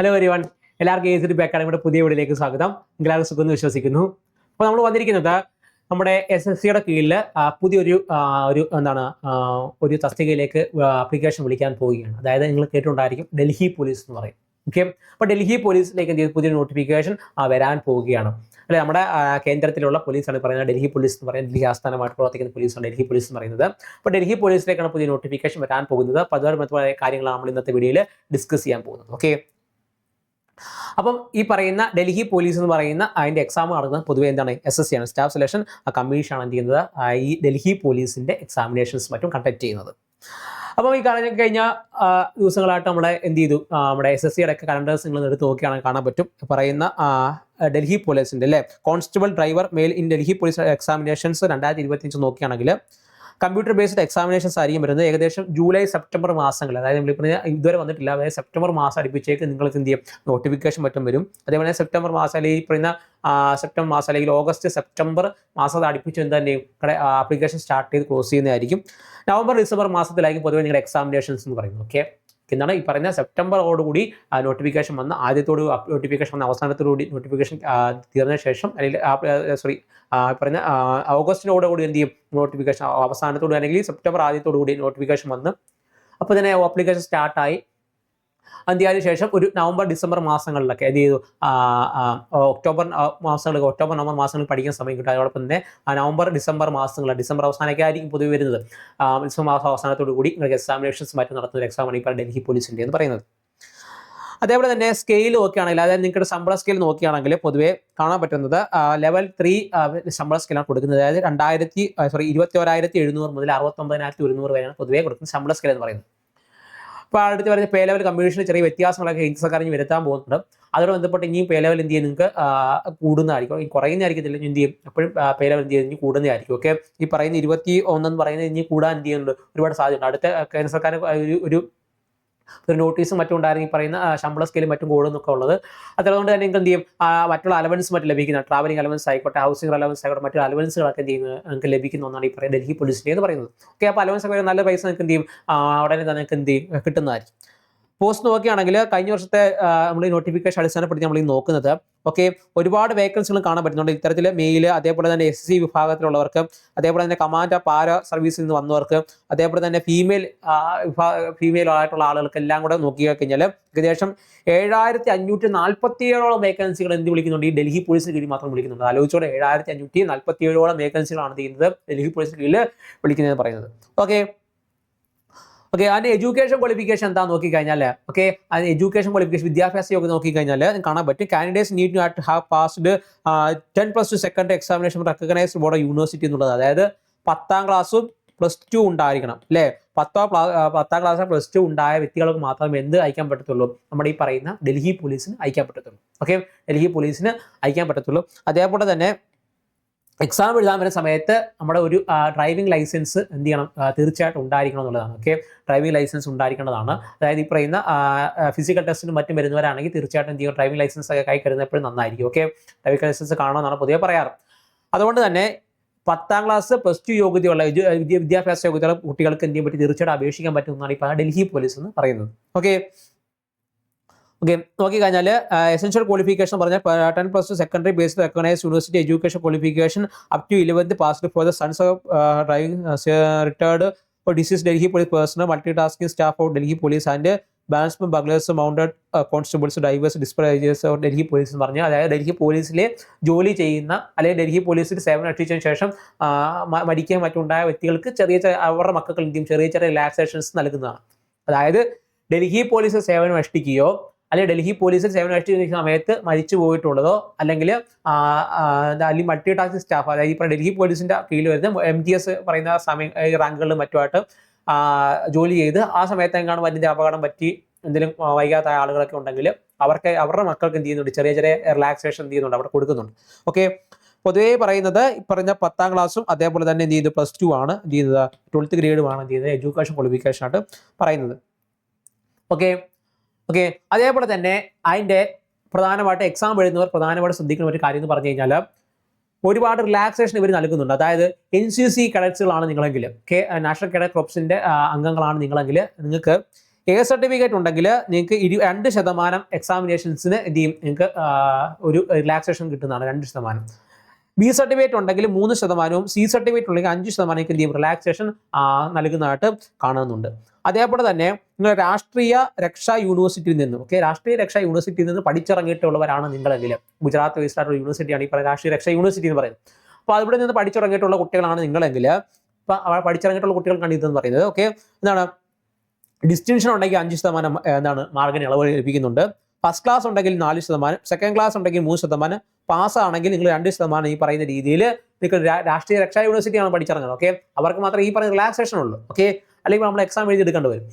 Hello everyone എല്ലാവർക്കും A C B അക്കാഡമിയുടെ പുതിയ വീഡിയോയിലേക്ക് സ്വാഗതം. എല്ലാവർക്കും സുഖം വിശ്വസിക്കുന്നു. അപ്പോൾ നമ്മൾ വന്നിരിക്കുന്നത് നമ്മുടെ എസ് എസ് സിയുടെ കീഴിൽ പുതിയൊരു ഒരു എന്താണ് ഒരു തസ്തികയിലേക്ക് അപ്ലിക്കേഷൻ വിളിക്കാൻ പോവുകയാണ്. അതായത് നിങ്ങൾ കേട്ടിട്ടുണ്ടായിരിക്കും ഡൽഹി പോലീസ് എന്ന് പറയും. ഓക്കെ അപ്പോൾ ഡൽഹി പോലീസിലേക്ക് എന്ത് ചെയ്തു? പുതിയൊരു നോട്ടിഫിക്കേഷൻ വരാൻ പോവുകയാണ്. അല്ലെ നമ്മുടെ കേന്ദ്രത്തിലുള്ള പോലീസാണ് പറയുന്നത് ഡൽഹി പോലീസ് എന്ന് പറയുന്നത്. ഡൽഹി ആസ്ഥാനമായിട്ട് പ്രവർത്തിക്കുന്ന പോലീസാണ് ഡൽഹി പോലീസ് എന്ന് പറയുന്നത്. അപ്പോൾ ഡൽഹി പോലീസിലേക്കാണ് പുതിയ നോട്ടിഫിക്കേഷൻ വരാൻ പോകുന്നത്. അപ്പോൾ അതുപോലെ കാര്യങ്ങളാണ് നമ്മൾ ഇന്നത്തെ വീഡിയോയിൽ ഡിസ്കസ് ചെയ്യാൻ പോകുന്നത്. ഓക്കെ അപ്പം ഈ പറയുന്ന ഡൽഹി പോലീസ് എന്ന് പറയുന്ന അതിന്റെ എക്സാം നടക്കുന്നത് പൊതുവെ എന്താണ് എസ് എസ് സി ആണ്. സ്റ്റാഫ് സെലക്ഷൻ ആ കമ്മീഷനാണ് എന്ത് ചെയ്യുന്നത്? ഈ ഡൽഹി പോലീസിന്റെ എക്സാമിനേഷൻസ് മറ്റും കണ്ടക്ട് ചെയ്യുന്നത്. അപ്പം ഈ കഴിഞ്ഞ കഴിഞ്ഞ ദിവസങ്ങളായിട്ട് നമ്മളെ എന്ത് ചെയ്തു? നമ്മുടെ എസ് എസ് സിയുടെ ഒക്കെ കലണ്ടേഴ്സ് നിങ്ങൾ എടുത്ത് നോക്കിയാണെങ്കിൽ കാണാൻ പറ്റും. പറയുന്ന ഡൽഹി പോലീസിന്റെ അല്ലേ? Constable driver male in Delhi police examinations രണ്ടായിരത്തി ഇരുപത്തിയഞ്ച് നോക്കുകയാണെങ്കിൽ കമ്പ്യൂട്ടർ ബേസ്ഡ് എക്സാമിനേഷൻസ് ആയിരിക്കും വരുന്നത്. ഏകദേശം ജൂലൈ സെപ്റ്റംബർ മാസങ്ങൾ അതായത് നമ്മൾ പറഞ്ഞ ഇതുവരെ വന്നിട്ടില്ല. അതായത് സെപ്റ്റംബർ മാസം അടുപ്പിച്ചേക്ക് നിങ്ങൾക്ക് എന്ത് ചെയ്യും? നോട്ടിഫിക്കേഷൻ മറ്റും വരും. അതേപോലെ സെപ്റ്റംബർ മാസം അല്ലെങ്കിൽ പറയുന്ന സെപ്റ്റംബർ മാസം അല്ലെങ്കിൽ ഓഗസ്റ്റ് സെപ്റ്റംബർ മാസം അടുപ്പിച്ച് എന്ത് തന്നെ ആപ്ലിക്കേഷൻ സ്റ്റാർട്ട് ചെയ്ത് ക്ലോസ് ചെയ്യുന്നതായിരിക്കും. നവംബർ ഡിസംബർ മാസത്തിലായിരിക്കും പൊതുവെ നിങ്ങളുടെ എക്സാമിനേഷൻസ് എന്ന് പറയുന്നത്. ഓക്കെ എന്താണ് ഈ പറയുന്ന സെപ്റ്റംബറോടുകൂടി നോട്ടിഫിക്കേഷൻ വന്ന ആദ്യത്തോട് നോട്ടിഫിക്കേഷൻ വന്ന അവസാനത്തോടുകൂടി നോട്ടിഫിക്കേഷൻ തീർന്ന ശേഷം അല്ലെങ്കിൽ സോറി പറയുന്ന ഓഗസ്റ്റിനോടുകൂടി എന്ത് ചെയ്യും? നോട്ടിഫിക്കേഷൻ അവസാനത്തോട് അല്ലെങ്കിൽ സെപ്റ്റംബർ ആദ്യത്തോടു കൂടി നോട്ടിഫിക്കേഷൻ വന്ന്. അപ്പോൾ തന്നെ ആപ്ലിക്കേഷൻ സ്റ്റാർട്ടായി അതിന് ശേഷം ഒരു നവംബർ ഡിസംബർ മാസങ്ങളിലൊക്കെ എന്ത് ചെയ്തു. ഒക്ടോബർ മാസങ്ങളിലൊക്കെ ഒക്ടോബർ നവംബർ മാസങ്ങളിൽ പഠിക്കാൻ സമയം കിട്ടും. അതോടൊപ്പം തന്നെ നവംബർ ഡിസംബർ മാസങ്ങൾ ഡിസംബർ അവസാനമൊക്കെ ആയിരിക്കും പൊതുവെ വരുന്നത്. ഡിസംബർ മാസം അവസാനത്തോടു കൂടി നിങ്ങൾക്ക് എക്സാമിനേഷൻസ് മറ്റും നടത്തുന്ന ഒരു എക്സാമാണ് ഇപ്പോൾ ഡൽഹി പോലീസിന്റെ എന്ന് പറയുന്നത്. അതേപോലെ തന്നെ സ്കെയിൽ നോക്കുകയാണെങ്കിൽ അതായത് നിങ്ങളുടെ ശമ്പള സ്കെയിൽ നോക്കുകയാണെങ്കിൽ പൊതുവെ കാണാൻ പറ്റുന്നത് ലെവൽ ത്രീ ശമ്പള സ്കെയിലാണ് കൊടുക്കുന്നത്. അതായത് രണ്ടായിരത്തി സോറി ഇരുപത്തി ഒരായിരത്തി എഴുന്നൂറ് മുതൽ അറുപത്തൊമ്പതിനായിരത്തി ഒരുന്നൂറ് വരെയാണ് പൊതുവെ കൊടുക്കുന്ന ശമ്പള സ്കെയിൽ എന്ന് പറയുന്നത്. അപ്പോൾ അടുത്ത് പറഞ്ഞ പേ ലെവൽ കമ്മീഷന് ചെറിയ വ്യത്യാസങ്ങളൊക്കെ കേന്ദ്ര സർക്കാർ ഇനി വരുത്താൻ പോകുന്നുണ്ട്. അതോട് ബന്ധപ്പെട്ട് ഇനിയും പേ ലെവൽ എന്ത് ചെയ്യും നിങ്ങൾക്ക് കൂടുന്നതായിരിക്കും. കുറയുന്നതായിരിക്കത്തില്ല. എന്ത് ചെയ്യും? എപ്പോഴും പേ ലെവൽ എന്ത് ചെയ്യും ഇനി കൂടുന്നതായിരിക്കും. ഓക്കെ ഈ പറയുന്ന ഇരുപത്തി ഒന്നെന്ന് പറയുന്നത് ഇനി കൂടാൻ എന്ത് ചെയ്യുന്നുണ്ട്? ഒരുപാട് സാധ്യതയുണ്ട്. അടുത്ത കേന്ദ്ര സർക്കാർ ഒരു ഒരു ഒരു നോട്ടീസും മറ്റും ഉണ്ടായിരുന്നു പറയുന്ന ശമ്പള സ്കെയിലും മറ്റും കൂടുന്നൊക്കെ ഉള്ളത്. അതുകൊണ്ട് തന്നെ എന്ത് ചെയ്യും? മറ്റുള്ള അലവൻസ് മറ്റും ലഭിക്കുന്ന ട്രാവലിംഗ് അലവൻസ് ആയിക്കോട്ടെ ഹൗസിംഗ് അലവൻസ് ആയിക്കോട്ടെ മറ്റു അലവൻസുകളൊക്കെ എന്ത് ചെയ്യുന്നത്? നിങ്ങൾക്ക് ലഭിക്കുന്ന ഒന്നാണ് ഈ പറയുന്നത് ഡൽഹി പോലീസിന്റെ എന്ന് പറയുന്നത്. ഓക്കെ അപ്പോൾ അലവൻസ് ഒക്കെ നല്ല പൈസ നിങ്ങൾക്ക് എന്ത് ചെയ്യും? ഉടനെ തന്നെ നിങ്ങൾക്ക് എന്ത് ചെയ്യും? കിട്ടുന്നതായിരിക്കും. പോസ്റ്റ് നോക്കുകയാണെങ്കിൽ കഴിഞ്ഞ വർഷത്തെ നമ്മൾ നോട്ടിഫിക്കേഷൻ അടിസ്ഥാനപ്പെടുത്തി നമ്മൾ ഈ നോക്കുന്നത്. ഓക്കെ ഒരുപാട് വേക്കൻസികൾ കാണാൻ പറ്റുന്നുണ്ട്. ഇത്തരത്തിൽ മെയിൽ അതേപോലെ തന്നെ എസ് സി വിഭാഗത്തിലുള്ളവർക്ക് അതേപോലെ തന്നെ കമാൻഡ് പാര സർവീസിൽ നിന്ന് വന്നവർക്ക് അതേപോലെ തന്നെ ഫീമെയിൽ ഫീമെയിൽ ആയിട്ടുള്ള ആളുകൾക്ക് എല്ലാം കൂടെ നോക്കി കഴിഞ്ഞാൽ ഏകദേശം ഏഴായിരത്തി അഞ്ഞൂറ്റി നാൽപ്പത്തി ഏഴോളം വേക്കൻസികൾ എന്ത് വിളിക്കുന്നുണ്ട്? ഈ ഡൽഹി പോലീസിന് കീഴിൽ മാത്രം വിളിക്കുന്നുണ്ട്. ആലോചിച്ചോടെ ഏഴായിരത്തി അഞ്ഞൂറ്റി നാൽപ്പത്തി ഏഴോളം വേക്കൻസികളാണ് ചെയ്യുന്നത്. ഡൽഹി പോലീസിന് കീഴിൽ വിളിക്കുന്നത് പറയുന്നത്. ഓക്കെ ഓക്കെ അതിന്റെ എഡ്യൂക്കേഷൻ ക്വാളിഫിക്കേഷൻ എന്താ നോക്കിക്കഴിഞ്ഞാൽ ഓക്കെ അതിന് എഡ്യൂക്കേഷൻ ക്വാളിഫിക്കേഷൻ വിദ്യാഭ്യാസ യോഗ്യത നോക്കിക്കഴിഞ്ഞാൽ കാണാൻ പറ്റും. Candidates need to have passed ten plus two second examination recognised board university എന്നുള്ളത്. അതായത് പത്താം ക്ലാസ്സും പ്ലസ് ടു ഉണ്ടായിരിക്കണം അല്ലേ? പത്തോ ക്ലാസ് പത്താം ക്ലാസ് പ്ലസ് ടു ഉണ്ടായ വ്യക്തികൾക്ക് മാത്രമേ എന്ത് അയക്കാൻ പറ്റത്തുള്ളൂ? നമ്മുടെ ഈ പറയുന്ന ഡൽഹി പോലീസിന് അയക്കാൻ പറ്റത്തുള്ളൂ. ഓക്കെ ഡൽഹി പോലീസിന് അയക്കാൻ പറ്റത്തുള്ളൂ. അതേപോലെ തന്നെ എക്സാം എഴുതാൻ വരുന്ന സമയത്ത് നമ്മുടെ ഒരു ഡ്രൈവിംഗ് ലൈസൻസ് എന്ത് ചെയ്യണം? തീർച്ചയായിട്ടും ഉണ്ടായിരിക്കണം എന്നുള്ളതാണ്. ഓക്കെ ഡ്രൈവിംഗ് ലൈസൻസ് ഉണ്ടായിരിക്കേണ്ടതാണ്. അതായത് ഈ പറയുന്ന ഫിസിക്കൽ ടെസ്റ്റിനും മറ്റും വരുന്നവരാണെങ്കിൽ തീർച്ചയായിട്ടും എന്ത് ചെയ്യും? ഡ്രൈവിംഗ് ലൈസൻസ് ഒക്കെ കൈ കരുതുന്ന എപ്പോഴും നന്നായിരിക്കും. ഓക്കെ ഡ്രൈവിംഗ് ലൈസൻസ് കാണണമെന്നാണ് പൊതുവെ പറയാറ്. അതുകൊണ്ട് തന്നെ പത്താം ക്ലാസ് പ്ലസ് ടു യോഗ്യതയുള്ള വിദ്യാഭ്യാസ യോഗ്യതയുള്ള കുട്ടികൾക്ക് എന്ത് ചെയ്യാൻ പറ്റി? തീർച്ചയായിട്ടും അപേക്ഷിക്കാൻ പറ്റുമെന്നാണ് ഇപ്പോൾ ഡൽഹി പോലീസ് എന്ന് പറയുന്നത്. ഓക്കെ ഓക്കെ നോക്കിക്കഴിഞ്ഞാൽ എസെൻഷ്യൽ ക്വാളിഫിക്കേഷൻ പറഞ്ഞാൽ ten plus two secondary based recognise university education qualification up to eleventh passed for the sons of driving retired for deceased Delhi police personnel multi tasking staff of Delhi police and bandsmen buglers mounted constables drivers dispatchers of Delhi police എന്ന് പറഞ്ഞാൽ അതായത് ഡൽഹി പോലീസിലെ ജോലി ചെയ്യുന്ന അല്ലെങ്കിൽ ഡൽഹി പോലീസിൽ സേവനം അനുഷ്ഠിച്ചതിന് ശേഷം മരിക്കാൻ മറ്റുണ്ടായ വ്യക്തികൾക്ക് ചെറിയ അവരുടെ മക്കൾക്ക് എന്ത് ചെറിയ ചെറിയ റിലാക്സേഷൻസ് നൽകുന്നതാണ്. അതായത് ഡൽഹി പോലീസ് സേവനം അനുഷ്ഠിക്കുകയോ അല്ലെങ്കിൽ ഡൽഹി പോലീസിൽ സേവനം അനുഷ്ഠിക്കുന്ന സമയത്ത് മരിച്ചു പോയിട്ടുള്ളതോ അല്ലെങ്കിൽ അല്ലെങ്കിൽ മൾട്ടി ടാസ്ക് സ്റ്റാഫ് അതായത് ഇപ്പോൾ ഡൽഹി പോലീസിന്റെ കീഴിൽ വരുന്ന എം ജി എസ് പറയുന്ന സമയം റാങ്കുകളിലും മറ്റുമായിട്ട് ജോലി ചെയ്ത് ആ സമയത്ത് എങ്ങാണ് വലിയ അപകടം പറ്റി എന്തെങ്കിലും വൈകാത്ത ആളുകളൊക്കെ ഉണ്ടെങ്കിൽ അവർക്ക് അവരുടെ മക്കൾക്ക് എന്ത് ചെയ്യുന്നുണ്ട്? ചെറിയ ചെറിയ റിലാക്സേഷൻ എന്ത് ചെയ്യുന്നുണ്ട്? അവിടെ കൊടുക്കുന്നുണ്ട്. ഓക്കെ പൊതുവേ പറയുന്നത് പറഞ്ഞ പത്താം ക്ലാസ്സും അതേപോലെ തന്നെ എന്ത് ചെയ്യുന്നത് പ്ലസ് ടു ആണ് എന്ത് ചെയ്യുന്നത്? ട്വൽത്ത് ഗ്രേഡുമാണ് എന്ത് ചെയ്യുന്നത്? എഡ്യൂക്കേഷൻ ക്വാളിഫിക്കേഷൻ ആയിട്ട് പറയുന്നത്. ഓക്കെ ഓക്കെ അതേപോലെ തന്നെ അതിന്റെ പ്രധാനമായിട്ട് എക്സാം എഴുതുന്നവർ പ്രധാനമായിട്ട് ശ്രദ്ധിക്കുന്ന ഒരു കാര്യം എന്ന് പറഞ്ഞു കഴിഞ്ഞാൽ ഒരുപാട് റിലാക്സേഷൻ ഇവർ നൽകുന്നുണ്ട്. അതായത് എൻ സി സി കഡറ്റ്സുകളാണ് നിങ്ങളെങ്കിൽ കെ നാഷണൽ കേഡറ്റ് ക്രോപ്സിന്റെ അംഗങ്ങളാണ് നിങ്ങളെങ്കിൽ നിങ്ങൾക്ക് എ സർട്ടിഫിക്കറ്റ് ഉണ്ടെങ്കിൽ നിങ്ങൾക്ക് ഇരു രണ്ട് ശതമാനം എക്സാമിനേഷൻസിന് എന്ത് ചെയ്യും? നിങ്ങൾക്ക് ഒരു റിലാക്സേഷൻ കിട്ടുന്നതാണ് രണ്ട് ശതമാനം. ബി സർട്ടിഫിക്കറ്റ് ഉണ്ടെങ്കിൽ മൂന്ന് ശതമാനവും സി സർട്ടിഫിക്കറ്റ് ഉണ്ടെങ്കിൽ അഞ്ച് ശതമാനം എന്ത് ചെയ്യും? റിലാക്സേഷൻ നൽകുന്നതായിട്ട് കാണുന്നുണ്ട്. അതേപോലെ തന്നെ നിങ്ങൾ രാഷ്ട്രീയ രക്ഷാ യൂണിവേഴ്സിറ്റിയിൽ നിന്നും ഓക്കെ രാഷ്ട്രീയ രക്ഷാ യൂണിവേഴ്സിറ്റിയിൽ നിന്ന് പഠിച്ചിറങ്ങിയിട്ടുള്ളവരാണ് നിങ്ങളെങ്കിൽ. ഗുജറാത്ത് യൂണിവേഴ്സിറ്റി യൂണിവേഴ്സിറ്റിയാണ് ഈ പറയുന്ന രാഷ്ട്രീയ രക്ഷാ യൂണിവേഴ്സിറ്റി എന്ന് പറയുന്നത്. അപ്പോൾ അവിടെ നിന്ന് പഠിച്ചിറങ്ങിയിട്ടുള്ള കുട്ടികളാണ് നിങ്ങളെങ്കിൽ ഇപ്പം അവിടെ പഠിച്ചിറങ്ങിയിട്ടുള്ള കുട്ടികൾക്കാണ് ഇതെന്ന് പറയുന്നത് ഓക്കെ എന്താണ്? ഡിസ്റ്റിങ്ഷൻ ഉണ്ടെങ്കിൽ അഞ്ച് ശതമാനം എന്താണ് മാർഗം ഇളവ് ലഭിക്കുന്നുണ്ട്. ഫസ്റ്റ് ക്ലാസ് ഉണ്ടെങ്കിൽ നാല് ശതമാനം സെക്കൻഡ് ക്ലാസ് ഉണ്ടെങ്കിൽ മൂന്ന് ശതമാനം പാസ് ആണെങ്കിൽ നിങ്ങൾ രണ്ട് ശതമാനം ഈ പറയുന്ന രീതിയിൽ നിങ്ങൾക്ക് രാ- രാഷ്ട്രീയ രക്ഷാ യൂണിവേഴ്സിറ്റിയാണ് പഠിച്ചിറങ്ങുന്നത് ഓക്കെ അവർക്ക് മാത്രമേ ഈ പറയുന്ന റിലാക്സേഷൻ ഉള്ളൂ ഓക്കെ അല്ലെങ്കിൽ നമ്മൾ എക്സാം എഴുതി എടുക്കേണ്ടി വരും.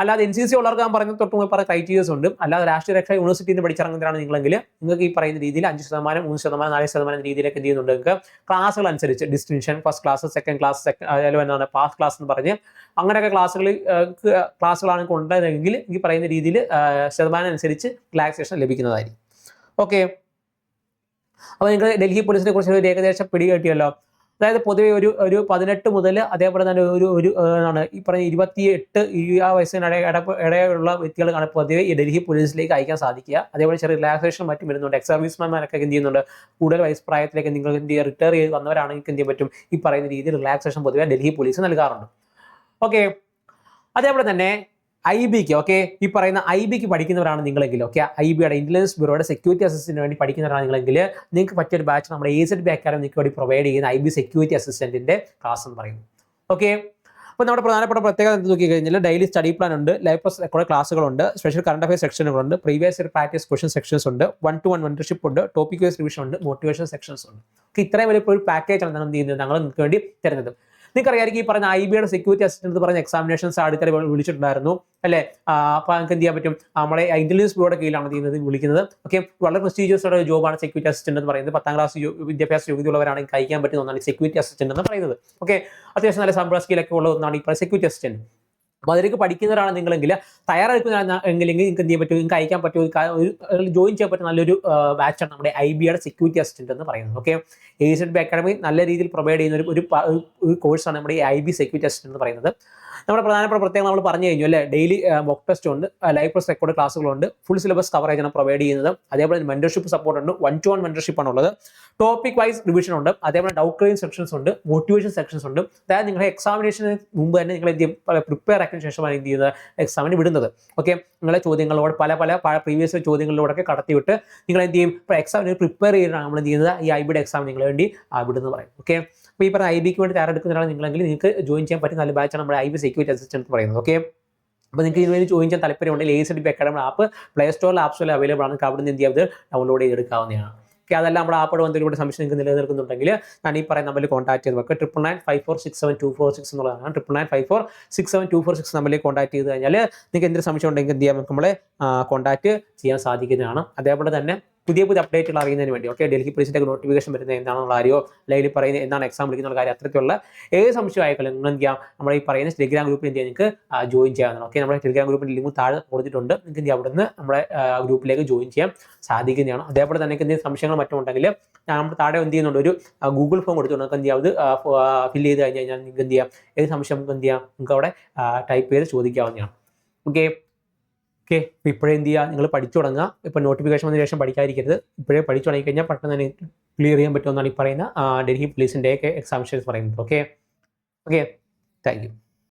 അല്ലാതെ എൻ സി സി ഉള്ളവർക്ക് ഞാൻ പറഞ്ഞ തൊട്ട് മുമ്പ് ക്രൈറ്റീരിയസ് ഉണ്ട്. അല്ലാതെ രാഷ്ട്രീയ രക്ഷാ യൂണിവേഴ്സിറ്റിയിൽ നിന്ന് നിങ്ങളെങ്കിൽ നിങ്ങൾക്ക് ഈ പറയുന്ന രീതിയിൽ അഞ്ച് ശതമാനം മൂന്ന് ശതമാനം നാല് ശതമാനം രീതിയിലൊക്കെ എന്ത് ചെയ്യുന്നുണ്ട് നിങ്ങൾക്ക്? ക്ലാസ്സുകൾ അനുസരിച്ച് distinction first class second class second എന്താണ് പാസ് ക്ലാസ് എന്ന് പറഞ്ഞ് അങ്ങനെയൊക്കെ ക്ലാസ്സുകളിൽ ക്ലാസ്സുകളാണ് കൊണ്ടുവരുന്നതെങ്കിൽ ഈ പറയുന്ന രീതിയിൽ ശതമാനം അനുസരിച്ച് റിലാക്സേഷൻ ലഭിക്കുന്നതായിരിക്കും. ഓക്കെ അപ്പോൾ നിങ്ങൾ ഡൽഹി പോലീസിനെ കുറിച്ച് ഒരു ഏകദേശം പിടി കിട്ടിയല്ലോ അതായത് പൊതുവെ ഒരു ഒരു പതിനെട്ട് മുതൽ അതേപോലെ തന്നെ ഒരു ഒരു എന്താണ് ഈ പറഞ്ഞ ഇരുപത്തി എട്ട് ആ വയസ്സിന് ഇട ഇട- ഇടയിലുള്ള വ്യക്തികളാണ് പൊതുവെ ഈ ഡൽഹി പോലീസിലേക്ക് അയക്കാൻ സാധിക്കുക. അതേപോലെ ചെറിയ റിലാക്സേഷൻ മറ്റും വരുന്നുണ്ട്. എക്സ് സർവീസ്മാൻമാരൊക്കെ എന്ത് ചെയ്യുന്നുണ്ട്? കൂടുതൽ വയസ്സ് പ്രായത്തിലേക്ക് നിങ്ങൾ എന്ത് ചെയ്യുക? റിട്ടയർ ചെയ്ത് വന്നവരാണെങ്കിൽ എന്ത് ചെയ്യാൻ പറ്റും? ഈ പറയുന്ന രീതിയിൽ റിലാക്സേഷൻ പൊതുവെ ഡൽഹി പോലീസ് നൽകാറുണ്ട്. ഓക്കെ അതേപോലെ തന്നെ ഐ ബിക്ക് ഓക്കെ ഈ പറയുന്ന ഐ ബിക്ക് പഠിക്കുന്നവരാണ് നിങ്ങളെങ്കിൽ ഓക്കെ ഐ ബിയുടെ ഇന്റലിജൻസ് ബ്യൂറോയുടെ സെക്യൂരിറ്റി അസിസ്റ്റന്റിന് വേണ്ടി പഠിക്കുന്നവരാണ് നിങ്ങളെങ്കിൽ നിങ്ങൾക്ക് പറ്റിയൊരു ബാച്ച് നമ്മുടെ എ സെഡ് ബി അക്കാദമി നിങ്ങൾക്ക് വേണ്ടി പ്രൊവൈഡ് ചെയ്യുന്ന ഐ ബി സെക്യൂരിറ്റി അസിസ്റ്റന്റിന്റെ ക്ലാസ് എന്ന് പറയുന്നത് ഓക്കെ അപ്പോൾ നമ്മുടെ പ്രധാനപ്പെട്ട പ്രത്യേകത എന്ത് നോക്കി കഴിഞ്ഞാൽ ഡെയിലി സ്റ്റഡി പ്ലാൻ ഉണ്ട് പ്ലസ് കുറേ ക്ലാസ്സുകളുണ്ട് special current affair സെക്ഷനുകളുണ്ട് previous year practice question sections ഉണ്ട് വൺ ടു വൺ മെന്റർഷിപ്പ് ഉണ്ട് ടോപ്പിക് വൈസ് റിവിഷൻ ഉണ്ട് മോട്ടിവേഷൻ സെക്ഷൻസ് ഉണ്ട്. ഇത്രയും വലിയ ഒരു പാക്കേജ് ആണ് എന്ത് ചെയ്യുന്നത്? ഞങ്ങൾ നിങ്ങൾക്ക് വേണ്ടി തരുന്നത്. നിങ്ങൾക്കറിയാമായിരിക്കും ഈ പറഞ്ഞ ഐ ബിയുടെ സെക്യൂരിറ്റി അസിസ്റ്റന്റ് എന്ന് പറഞ്ഞ എക്സാമിനേഷൻസ് അടുത്തിടെ വിളിച്ചിട്ടുണ്ടായിരുന്നു. അല്ലേ? അപ്പോൾ നമുക്ക് എന്ത് ചെയ്യാൻ പറ്റും? നമ്മളെ ഇന്റലിജൻസ് ബ്യൂറോയുടെ കീഴിലാണ് ചെയ്യുന്നത് വിളിക്കുന്നത്. ഓക്കെ വളരെ പ്രസ്റ്റീജിയസ് ആയ ജോബാണ് സെക്യൂരിറ്റി അസിസ്റ്റന്റ് എന്ന് പറയുന്നത്. പത്താം ക്ലാസ് വിദ്യാഭ്യാസ യോഗ്യതയുള്ളവരാണെങ്കിൽ കഴിക്കാൻ പറ്റുന്ന ഒന്നാണ് സെക്യൂരിറ്റി അസിസ്റ്റന്റ് എന്ന് പറയുന്നത്. ഓക്കെ അത്യാവശ്യം നല്ല ശമ്പള സ്കീലൊക്കെ ഉള്ള ഒന്നാണ് ഈ സെക്യൂരിറ്റി അസിസ്റ്റന്റ് അപ്പോൾ അതിലേക്ക് പഠിക്കുന്നവരാണ് നിങ്ങളെങ്കിൽ തയ്യാറെടുക്കുന്ന എങ്കിലെങ്കിൽ നിങ്ങൾക്ക് എന്ത് ചെയ്യാൻ പറ്റും? നിങ്ങൾക്ക് അയക്കാൻ പറ്റും. ഒരു ജോയിൻ ചെയ്യാൻ പറ്റുന്ന നല്ലൊരു ബാച്ചാണ് നമ്മുടെ ഐ ബിയുടെ സെക്യൂരിറ്റി അസിസ്റ്റന്റ് എന്ന് പറയുന്നത്. ഓക്കെ എ ബി അക്കാഡമി നല്ല രീതിയിൽ പ്രൊവൈഡ് ചെയ്യുന്ന ഒരു ഒരു കോഴ്സാണ് നമ്മുടെ ഈ ഐ ബി സെക്യൂരിറ്റി അസിസ്റ്റന്റ് എന്ന് പറയുന്നത്. നമ്മുടെ പ്രധാനപ്പെട്ട പ്രത്യേകം നമ്മൾ പറഞ്ഞു കഴിഞ്ഞു അല്ലേ? ഡെയിലി മോക്ക് ടെസ്റ്റ് ഉണ്ട് ലൈവ് പ്ലസ് റെക്കോർഡ് ക്ലാസ്സുകളുണ്ട് ഫുൾ സിലബസ് കവറേജ് ആണ് പ്രൊവൈഡ് ചെയ്യുന്നത്. അതേപോലെ മെന്റർഷിപ്പ് സപ്പോർട്ട് ഉണ്ട് വൺ ടു വൺ മെന്റർഷിപ്പ് ആണ് ഉള്ളത്. ടോപ്പിക് വൈസ് റിവിഷൻ ഉണ്ട് അതേപോലെ ഡൗട്ട് ക്ലിയർ സെക്ഷൻസ് ഉണ്ട് മോട്ടിവേഷൻ സെക്ഷൻസ് ഉണ്ട്. അതായത് നിങ്ങളുടെ എക്സാമിനേഷന് മുമ്പ് തന്നെ നിങ്ങൾ എന്ത് ചെയ്യും? പ്രിപ്പയർ ആക്കിയതിനു ശേഷമാണ് എന്ത് ചെയ്യുന്നത്? എക്സാമിന് വിടുന്നത്. ഓക്കെ നിങ്ങളെ ചോദ്യങ്ങളോട് പല പല പ്രീവിയസ് ചോദ്യങ്ങളിലൂടെ കടത്തിവിട്ട് നിങ്ങൾ എന്ത് ചെയ്യും എക്സാമിന് പ്രിപ്പയർ ചെയ്തിട്ടാണ് നമ്മൾ എന്ത് ചെയ്യുന്നത്? ഈ ഐ എക്സാം നിങ്ങൾ വേണ്ടി വിടുന്നത് പറയും. ഓക്കെ അപ്പോൾ ഈ പറഞ്ഞ ഐ ബിക്ക് വേണ്ടി തയ്യാറെടുക്കുന്ന ഒരാൾ നിങ്ങളെങ്കിൽ നിങ്ങൾക്ക് ജോയിൻ ചെയ്യാൻ പറ്റുന്ന നല്ല ബാച്ചാണ് നമ്മുടെ ഐ ബി സെക്യൂരിറ്റി അസിസ്റ്റന്റ് എന്ന് പറയുന്നത് ഓക്കെ അപ്പോൾ നിങ്ങൾക്ക് ഇതിന് വേണ്ടി ജോയിൻ ചെയ്യാൻ താല്പര്യമുണ്ടെങ്കിൽ A C B academy app play സ്റ്റോറിൽ ആപ്പ് സ്റ്റോറിൽ അവൈലബിൾ ആണ്. അവിടെ നിന്ന് എന്ത് ചെയ്യാം? ഡൗൺലോഡ് ചെയ്തെടുക്കാവുന്നതാണ് ഓക്കെ അതെല്ലാം നമ്മുടെ ആപ്പോട് വന്നതിലൂടെ സംശയം നിങ്ങൾക്ക് നിലനിൽക്കുന്നുണ്ടെങ്കിൽ ഞാൻ ഈ പറയുന്ന നമ്പറിൽ കോൺടാക്ട് ചെയ്ത് വെക്കുക triple nine five four six seven two four six എന്നുള്ളതാണ്. Triple nine five four six seven two four six നമ്പറിൽ കോൺടാക്ട് ചെയ്ത് കഴിഞ്ഞാൽ നിങ്ങൾക്ക് എന്തെങ്കിലും സംശയം ഉണ്ടെങ്കിൽ എന്ത് ചെയ്യാം? നമുക്ക് നമ്മളെ കോൺടാക്ട് ചെയ്യാൻ സാധിക്കുന്നതാണ്. അതേപോലെ തന്നെ പുതിയ പുതിയ അപ്ഡേറ്റുകൾ അറിയുന്നതിന് വേണ്ടി ഓക്കെ ഡൽഹി പോലീസിന്റെ നോട്ടിഫിക്കേഷൻ വരുന്നത് എന്താണെന്നുള്ള കാര്യമോ അല്ലെങ്കിൽ പറയുന്നത് എന്താണ് എക്സാം വിളിക്കുന്ന കാര്യം അത്തരത്തിലുള്ള ഏത് സംശയം ആയിക്കോളും നിങ്ങൾ എന്ത് ചെയ്യാം? നമ്മുടെ ഈ പറയുന്ന ടെലിഗ്രാം ഗ്രൂപ്പിൽ എന്ത് നിങ്ങൾക്ക് ജോയിൻ ചെയ്യാവുന്നതാണ് ഓക്കെ നമ്മുടെ ടെലിഗ്രാം ഗ്രൂപ്പിന്റെ ലിങ്ക് താഴെ കൊടുത്തിട്ടുണ്ട്. നിങ്ങൾക്ക് എന്ത് അവിടുന്ന് നമ്മുടെ ഗ്രൂപ്പിലേക്ക് ജോയിൻ ചെയ്യാൻ സാധിക്കുന്നതാണ്. അതേപോലെ തന്നെ എന്തെങ്കിലും സംശയങ്ങൾ മറ്റുമുണ്ടെങ്കിൽ ഞാൻ നമ്മുടെ താഴെ എന്ത് ചെയ്യുന്നുണ്ട്? ഒരു ഗൂഗിൾ ഫോം കൊടുത്തിട്ടുണ്ട്. നിങ്ങൾക്ക് എന്ത് ചെയ്യാം? ഫില്ല് ചെയ്ത് കഴിഞ്ഞ് കഴിഞ്ഞാൽ നിങ്ങൾക്ക് എന്ത് ചെയ്യാം? ഏത് സംശയം നിങ്ങൾക്ക് എന്ത് ചെയ്യാം? നിങ്ങൾക്ക് അവിടെ ടൈപ്പ് ചെയ്ത് ചോദിക്കാവുന്നതാണ് ഓക്കെ ഓക്കെ ഇപ്പോൾ ഇപ്പോഴേ എന്ത് ചെയ്യുക നിങ്ങൾ പഠിച്ചു തുടങ്ങുക. ഇപ്പോൾ നോട്ടിഫിക്കേഷൻ വന്നതിന് ശേഷം പഠിക്കാതിരിക്കരുത്. ഇപ്പോഴേ പഠിച്ചു തുടങ്ങി കഴിഞ്ഞാൽ പെട്ടെന്ന് തന്നെ ക്ലിയർ ചെയ്യാൻ പറ്റുമെന്നാണ് ഈ പറയുന്ന ഡൽഹി പോലീസിന്റെയൊക്കെ എക്സാംഷൻസ് പറയുന്നത്. Okay okay thank you